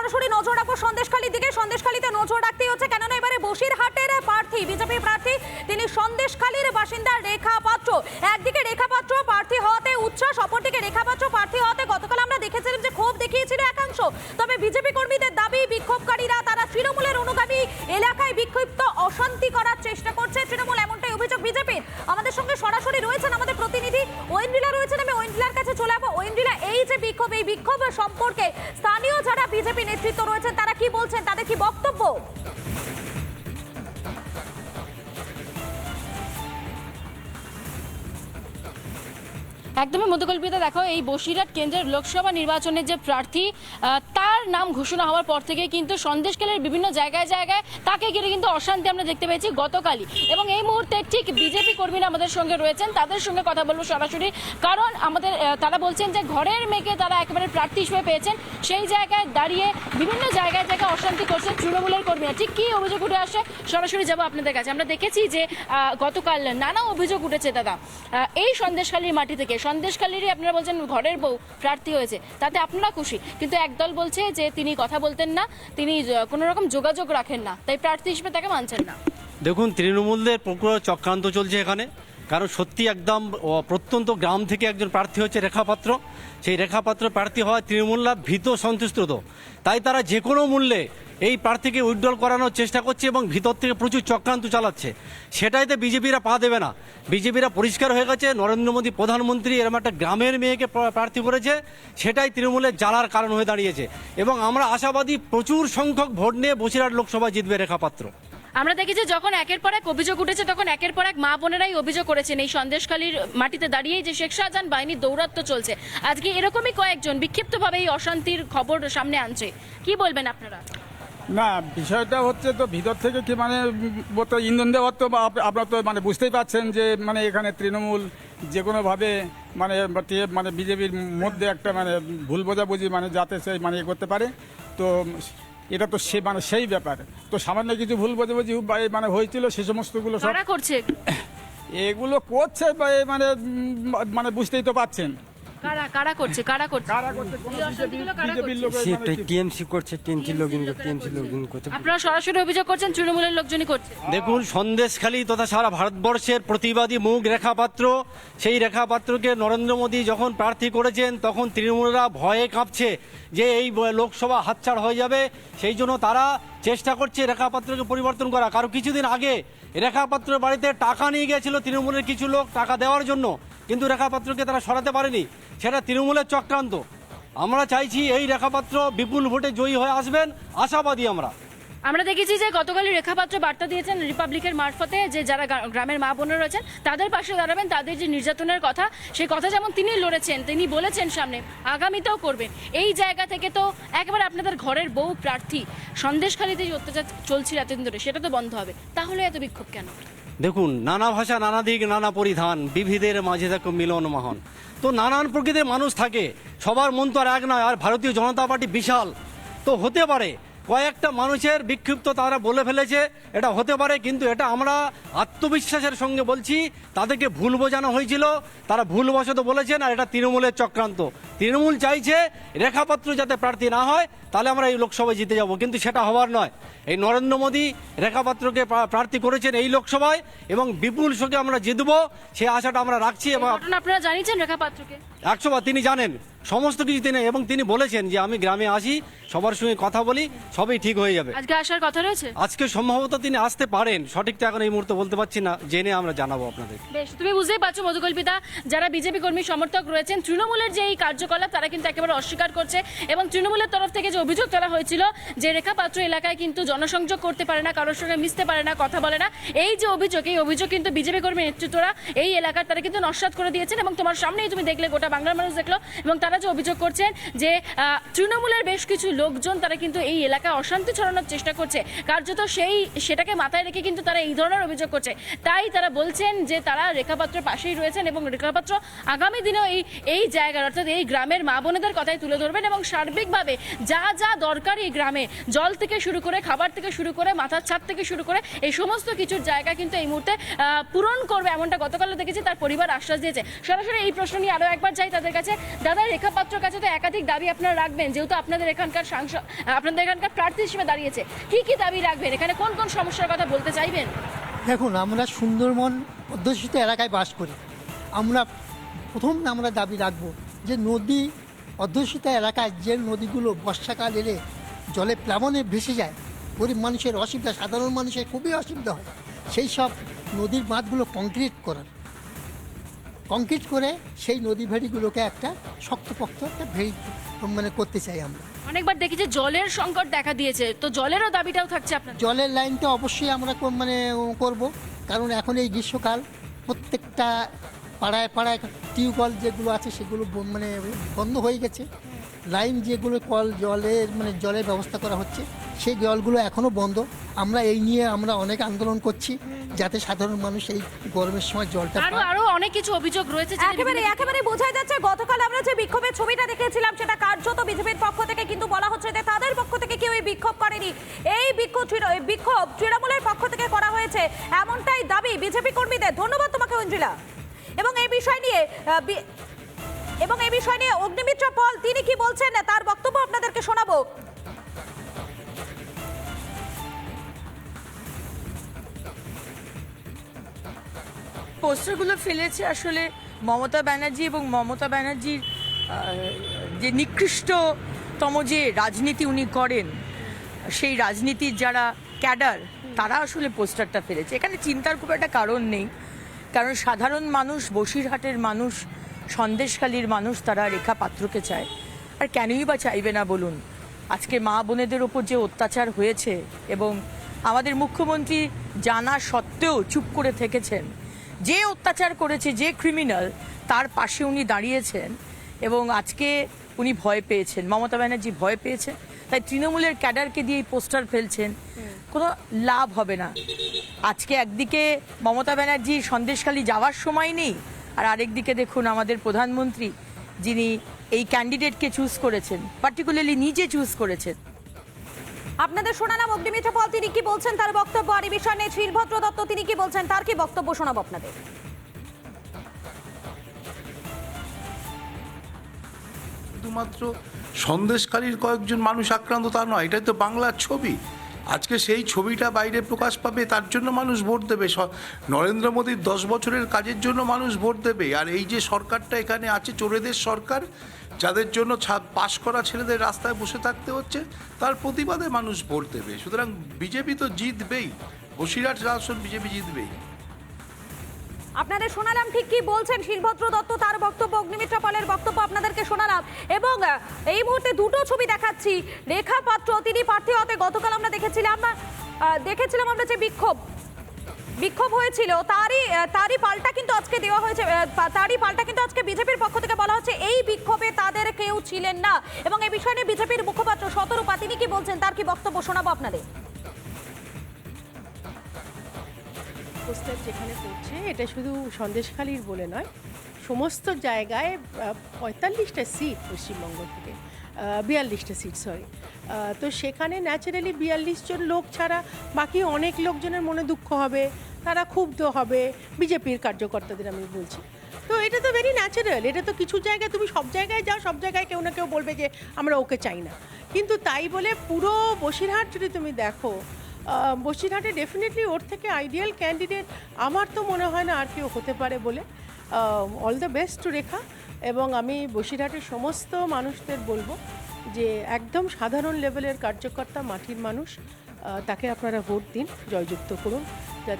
সরাসরি নজর রাখব সন্দেশখালীর দিকে। সন্দেশখালীতে নজর রাখতেই হচ্ছে, কেননা এবারে বসিরহাটের প্রার্থী, বিজেপি প্রার্থী, তিনি সন্দেশখালীর বাসিন্দা রেখা পাত্র। একদিকে রেখা পাত্র প্রার্থী হওয়াতে উচ্ছ্বাস, অপরদিকে রেখা পাত্র প্রার্থী হওয়াতে গতকাল আমরা দেখেছিলাম যে ক্ষোভ দেখিয়েছিল একাংশ। তবে বিজেপি কর্মীদের দাবি, বিক্ষোভকারীরা তারা তৃণমূলের অনুগামী এলাকায় বিক্ষিপ্ত অশান্তি করার চেষ্টা করছে। তৃণমূল এমনটাই অভিযোগ বিজেপির। আমাদের সঙ্গে সরাসরি রয়েছেন আমাদের প্রতিনিধি ঐন্দ্রিলা রয়েছেন। আমি ঐন্দ্রিলার কাছে চলে যাব। ঐন্দ্রিলা এই যে বিক্ষোভ, এই বিক্ষোভ সম্পর্কে স্থানীয় যারা বিজেপি নেতৃত্ব রয়েছেন, তারা কি বলছেন? তাদের কি বক্তব্য একদমই মধ্যকল্পিতা, দেখো, এই বসিরহাট কেন্দ্রের লোকসভা নির্বাচনের যে প্রার্থী তার নাম ঘোষণা হওয়ার পর থেকে কিন্তু সন্দেশকালের বিভিন্ন জায়গায় জায়গায় তাকে ঘিরে কিন্তু অশান্তি আমরা দেখতে পেয়েছি গতকালই। এবং এই মুহূর্তে ঠিক বিজেপি কর্মীরা আমাদের সঙ্গে রয়েছেন, তাদের সঙ্গে কথা বলব সরাসরি। কারণ আমাদের তারা বলছেন যে ঘরের মেয়েকে তারা একেবারে প্রার্থী হিসেবে পেয়েছেন। সেই জায়গায় দাঁড়িয়ে বিভিন্ন জায়গায় জায়গায় অশান্তি করছেন তৃণমূলের কর্মীরা। ঠিক কী অভিযোগ উঠে আসে? সরাসরি যাব আপনাদের কাছে। আমরা দেখেছি যে গতকাল নানা অভিযোগ উঠেছে দাদা। এই সন্দেশখালীর মাটি থেকে সন্দেশখালীরই আপনারা বলছেন ঘরের বউ প্রার্থী হয়েছে, তাতে আপনারা খুশি। কিন্তু একদল বলছে যে তিনি কথা বলতেন না, তিনি কোনো রকম যোগাযোগ রাখেন না, তাই প্রার্থী হিসেবে তাকে মানছেন না। দেখুন, তৃণমূলদের প্রকুর চক্রান্ত চলছে এখানে। কারণ সত্যি একদম প্রত্যন্ত গ্রাম থেকে একজন প্রার্থী হচ্ছে রেখাপাত্র সেই রেখাপাত্র প্রার্থী হওয়ায় তৃণমূলরা ভীত সন্তুষ্ট তাই তারা যে কোনো মূল্যে এই প্রার্থীকে উইথড্রল করানোর চেষ্টা করছে এবং ভিতর থেকে প্রচুর চক্রান্ত চালাচ্ছে। সেটাইতে বিজেপিরা পা দেবে না। বিজেপিরা পরিষ্কার হয়ে গেছে। নরেন্দ্র মোদী প্রধানমন্ত্রী এরকম একটা গ্রামের মেয়েকে প্রার্থী করেছে। সেটাই তৃণমূলের জ্বালার কারণ হয়ে দাঁড়িয়েছে। এবং আমরা আশাবাদী প্রচুর সংখ্যক ভোট নিয়ে বসিরহাট লোকসভা জিতবে রেখাপাত্র। আমরা দেখেছি যখন একের পর এক অভিযোগ উঠেছে, তখন একের পর এক মা বোনেরাই অভিযোগ করেছেন এই সন্দেশখালীর মাটিতে দাঁড়িয়েই যে শেখ শাহজাহান বাহিনীর দৌরাত্ম চলছে। আজকে এরকমই কয়েকজন বিক্ষিপ্তভাবে এই অশান্তির খবর সামনে আনছে। কি বলবেন আপনারা? না বিষয়টা হচ্ছে তো ভিতর থেকে কি মানে ইন্ধন দেওয়ার তো আপনারা তো মানে বুঝতেই পারছেন যে মানে এখানে তৃণমূল যে কোনোভাবে মানে মানে বিজেপির মধ্যে একটা মানে ভুল বোঝাবুঝি মানে যাতে সে মানে এ করতে পারে। তো এটা তো সে মানে সেই ব্যাপার। তো সামান্য কিছু ভুল বোঝাবুঝি বা- মানে হয়েছিল সে সমস্তগুলো সব করছে? এগুলো করছে বা এ মানে মানে বুঝতেই তো পাচ্ছেন কারা কারা করছে কারা করছে? কারা করছে? কোনো এই বিজেপির লোক সে টিএমসি করছে টিএমসি লগইন টিএমসি লগইন করছে। আপনারা সরাসরি অভিযোগ করছেন তৃণমূলের লোকজনই করছে। দেখুন সন্দেশখালী তথা সারা ভারতবর্ষের প্রতিবাদী মুখ রেখাপাত্র। সেই রেখাপাত্রকে নরেন্দ্র মোদী যখন প্রার্থী করেছেন তখন তৃণমূলরা ভয়ে কাঁপছে যে এই লোকসভা হাতছাড় হয়ে যাবে। সেই জন্য তারা চেষ্টা করছে রেখাপাত্রকে পরিবর্তন করা। কারণ কিছুদিন আগে রেখাপাত্রের বাড়িতে টাকা নিয়ে গিয়েছিল তৃণমূলের কিছু লোক টাকা দেওয়ার জন্য। কিন্তু রেখাপাত্রকে তারা সরাতে পারেনি। সেটা তৃণমূলের চক্রান্ত। আমরা চাইছি এই রেখাপাত্র বিপুল ভোটে জয়ী হয়ে আসবেন। আশাবাদী আমরা। আমরা দেখেছি যে গতকালই রেখাপাত্র বার্তা দিয়েছেন রিপাবলিকের মারফতে যে যারা গ্রামের মা বোনেরা রয়েছেন, তাদের পাশে দাঁড়াবেন, তাদের যে নির্যাতনের কথা সেই কথা যেমন তিনি লড়েছেন, তিনি বলেছেন সামনে, আগামীতেও করবেন এই জায়গা থেকে তো একেবারে আপনাদের ঘরের বউ প্রার্থী সন্দেশখালীতে যে অত্যাচার চলছিল এতদিন ধরে, সেটা তো বন্ধ হবে। তাহলে এত বিক্ষোভ কেন? দেখুন, নানা ভাষা, নানা দিক, নানা পরিধান, বিবিধের মাঝে থাকে মিলন মহান। তো নানান প্রকৃতির মানুষ থাকে, সবার মন তো আর এক নয়, আর ভারতীয় জনতা পার্টি বিশাল। তো হতে পারে কয়েকটা মানুষের বিক্ষিপ্ত তারা বলে ফেলেছে এটা হতে পারে কিন্তু এটা আমরা আত্মবিশ্বাসের সঙ্গে বলছি তাদেরকে ভুল বোঝানো হয়েছিল তারা ভুলবশত বলেছেন আর এটা তৃণমূলের চক্রান্ত। তৃণমূল চাইছে রেখাপাত্র যাতে প্রার্থী না হয় তাহলে আমরা এই লোকসভায় জিতে যাব কিন্তু সেটা হওয়ার নয়। এই নরেন্দ্র মোদী রেখাপাত্রকে প্রার্থী করেছেন এই লোকসভায় এবং বিপুল শোকে আমরা জিতবো সেই আশাটা আমরা রাখছি এবং আপনারা জানিয়েছেন রেখাপাত্রকে? একশো তিনি জানেন। সমস্ত কিছু তিনি এবং তিনি বলেছেন যে আমি গ্রামে আসি সবার সঙ্গে কথা বলি সবই ঠিক হয়ে যাবে। আজকে আসার কথা রয়েছে? আজকে সম্ভবত তিনি আসতে পারেন। সঠিক তো এখন এই মুহূর্তে বলতে পারছি না জেনে আমরা জানাব আপনাদের। বেশ তুমি বুঝতেই পারছ মধুকল্পিতা যারা বিজেপি কর্মী সমর্থক রয়েছেন তৃণমূলের যে এই কার্যকলাপ তারা কিন্তু একেবারে অস্বীকার করছে এবং তৃণমূলের তরফ থেকে যে অভিযোগ তোলা হয়েছিল যে রেখা পাত্র এলাকায় কিন্তু জনসংযোগ করতে পারে না কারোর সঙ্গে মিশতে পারে না কথা বলে না এই যে অভিযোগ এই অভিযোগ কিন্তু বিজেপি কর্মী নেতৃত্বরা এই এলাকার তারা কিন্তু নস্বাত করে দিয়েছেন এবং তোমার সামনেই তুমি দেখলে গোটা বাংলার মানুষ দেখল এবং তারা যে অভিযোগ করছেন যে তৃণমূলের বেশ কিছু লোকজন তারা কিন্তু এই এলাকায় অশান্তি ছড়ানোর চেষ্টা করছে। কার্যত সেই, সেটাকে মাথায় রেখে কিন্তু তারা এই ধরনের অভিযোগ করছে। তাই তারা বলছেন যে, তারা রেখাপাত্রের পাশেই রয়েছেন এবং রেখাপাত্র আগামী দিনেও এই এই জায়গার, অর্থাৎ এই গ্রামের মা বোনেদের কথাই তুলে ধরবেন এবং সার্বিকভাবে যা যা দরকার এই গ্রামে, জল থেকে শুরু করে, খাবার থেকে শুরু করে, মাথার ছাদ থেকে শুরু করে, এই সমস্ত কিছুর জায়গা কিন্তু এই মুহূর্তে পূরণ করবে এমনটা গতকালও দেখেছি, তার পরিবার আশ্বাস দিয়েছে। সরাসরি এই প্রশ্ন নিয়ে আরও একবার যাই তাদের কাছে। দাদা রেখা পাত্রর কাছে তো একাধিক দাবি আপনারা রাখবেন, যেহেতু আপনাদের এখানকার সাংসদ আপনাদের এখানকার প্রার্থী হিসেবে দাঁড়িয়েছে। কি কি দাবি রাখবেন? এখানে কোন কোন সমস্যার কথা বলতে চাইবেন? দেখুন, আমরা সুন্দরবন অধ্যুষিত এলাকায় বাস করি। আমরা প্রথম আমরা দাবি রাখব যে নদী অধ্যুষিত এলাকায় যে নদীগুলো বর্ষাকাল এলে জলে প্লাবনে ভেসে যায়, গরিব মানুষের অসুবিধা, সাধারণ মানুষের খুবই অসুবিধা হয়। সেই সব নদীর বাঁধগুলো কংক্রিট করার। কংক্রিট করে সেই নদী ভেড়িগুলোকে একটা শক্তপোক্ত একটা ভেড়ি মানে করতে চাই আমরা। অনেকবার দেখি যে জলের সংকট দেখা দিয়েছে তো জলেরও দাবিটাও থাকছে আপনার। জলের লাইনটা অবশ্যই আমরা মানে করব কারণ এখন এই গ্রীষ্মকাল প্রত্যেকটা পাড়ায় পাড়ায় টিউবওয়েল যেগুলো আছে সেগুলো মানে বন্ধ হয়ে গেছে। লাইন যেগুলো কল জলের মানে জলের ব্যবস্থা করা হচ্ছে সেই জলগুলো এখনও বন্ধ। আমরা এই নিয়ে আমরা অনেক আন্দোলন করছি যাতে সাধারণ মানুষ এই গরমের সময় জলটা আরও আরও অনেক কিছু অভিযোগ রয়েছে একেবারে একেবারে বোঝা যাচ্ছে গতকাল আমরা যে বিক্ষোভের ছবিটা দেখেছিলাম সেটা কার্যত বিজেপির পক্ষ থেকে কিন্তু বলা হচ্ছে যে তাদের পক্ষ থেকে কেউ এই বিক্ষোভ করেনি। এই বিক্ষোভ বিক্ষোভ তৃণমূলের পক্ষ থেকে করা হয়েছে এমনটাই দাবি বিজেপি কর্মীদের। ধন্যবাদ তোমাকে অঞ্জিলা। এবং এই বিষয় নিয়ে এবং এই বিষয় নিয়ে অগ্নিমিত্র পল তিনি কি বলছেন তার বক্তব্য আপনাদেরকে শোনাবো। পোস্টারগুলো ফেলেছে আসলে মমতা ব্যানার্জি এবং মমতা ব্যানার্জির যে নিকৃষ্টতম যে রাজনীতি উনি করেন, সেই রাজনীতির যারা ক্যাডার, তারা আসলে পোস্টারটা ফেলেছে। এখানে চিন্তার খুব একটা কারণ নেই। কারণ সাধারণ মানুষ, বসিরহাটের মানুষ, সন্দেশখালীর মানুষ, তারা রেখা পাত্রকে চায়। আর কেনই বা চাইবে না বলুন? আজকে মা বোনেদের ওপর যে অত্যাচার হয়েছে এবং আমাদের মুখ্যমন্ত্রী জানা সত্ত্বেও চুপ করে থেকেছেন যে অত্যাচার করেছে যে ক্রিমিনাল তার পাশে উনি দাঁড়িয়েছেন এবং আজকে উনি ভয় পেয়েছেন। মমতা ব্যানার্জি ভয় পেয়েছেন তাই তৃণমূলের ক্যাডারকে দিয়ে পোস্টার ফেলছেন। কোনো লাভ হবে না। আজকে একদিকে মমতা ব্যানার্জি সন্দেশখালী যাওয়ার সময় নেই, আর আরেকদিকে দেখুন আমাদের প্রধানমন্ত্রী, যিনি এই ক্যান্ডিডেটকে চুজ করেছেন পার্টিকুলারলি নিজে চুজ করেছেন। আপনাদের শোনালাম অগ্নিমিত্র পল, তিনি কি বলছেন তার বক্তব্য? আর এই বিষয় নিয়ে শ্রীভদ্র দত্ত, তিনি কি বলছেন? তার কি বক্তব্য শোনাবো আপনাদের? শুধুমাত্র সন্দেশকারীর কয়েকজন মানুষ আক্রান্ত তা নয়, এটাই তো বাংলার ছবি। আজকে সেই ছবিটা বাইরে প্রকাশ পাবে, তার জন্য মানুষ ভোট দেবে। নরেন্দ্র মোদীর দশ বছরের কাজের জন্য মানুষ ভোট দেবে। আর এই যে সরকারটা এখানে আছে, চোরেদের সরকার যাদের জন্য পাশ করা ছেলেদের রাস্তায় বসে থাকতে হচ্ছে, তার প্রতিবাদে মানুষ ভোট দেবে। সুতরাং বিজেপি তো জিতবেই। বসিরহাট আসন বিজেপি জিতবেই। আপনাদের শোনালাম ঠিক কি বলছেন শিলভদ্র দত্ত, তার বক্তব্য অগ্নিমিত্র পলের বক্তব্য আপনাদেরকে শোনালাম। এবং এই মুহূর্তে দুটো ছবি দেখাচ্ছি। রেখা পাত্র, তিনি প্রার্থী হতে গতকাল আমরা দেখেছিলাম দেখেছিলাম আমরা যে বিক্ষোভ। বিক্ষোভ হয়েছিল। তারই তারই পাল্টা কিন্তু আজকে দেওয়া হয়েছে তারই পাল্টা কিন্তু আজকে বিজেপির পক্ষ থেকে বলা হচ্ছে এই বিক্ষোভে তাদের কেউ ছিলেন না। এবং এই বিষয় নিয়ে বিজেপির মুখপাত্র শতরূপা তিনি কি বলছেন? তার কি বক্তব্য শোনাবো আপনাদের? যেখানে পড়ছে, এটা শুধু সন্দেশখালির বলে নয়, সমস্ত জায়গায় পঁয়তাল্লিশটা সিট পশ্চিমবঙ্গ থেকে বিয়াল্লিশটা সিট সরি তো সেখানে ন্যাচারালি বিয়াল্লিশ জন লোক ছাড়া বাকি অনেক লোকজনের মনে দুঃখ হবে। তারা ক্ষুব্ধ হবে বিজেপির কার্যকর্তাদের, আমি বলছি। তো এটা তো ভেরি ন্যাচারাল এটা তো কিছু জায়গায়, তুমি সব জায়গায় যাও, সব জায়গায় কেউ না কেউ বলবে যে আমরা ওকে চাই না। কিন্তু তাই বলে পুরো বসিরহাট যদি তুমি দেখো বসিরহাটে ডেফিনেটলি ওর থেকে আইডিয়াল ক্যান্ডিডেট আমার তো মনে হয় না আর কেউ হতে পারে বলে। All the best to Rekha. এবং আমি বসিরহাটের সমস্ত মানুষদের বলব যে একদম সাধারণ লেভেলের কার্যকর্তা, মাটির মানুষ তাকে আপনারা ভোট দিন, জয়যুক্ত করুন যা-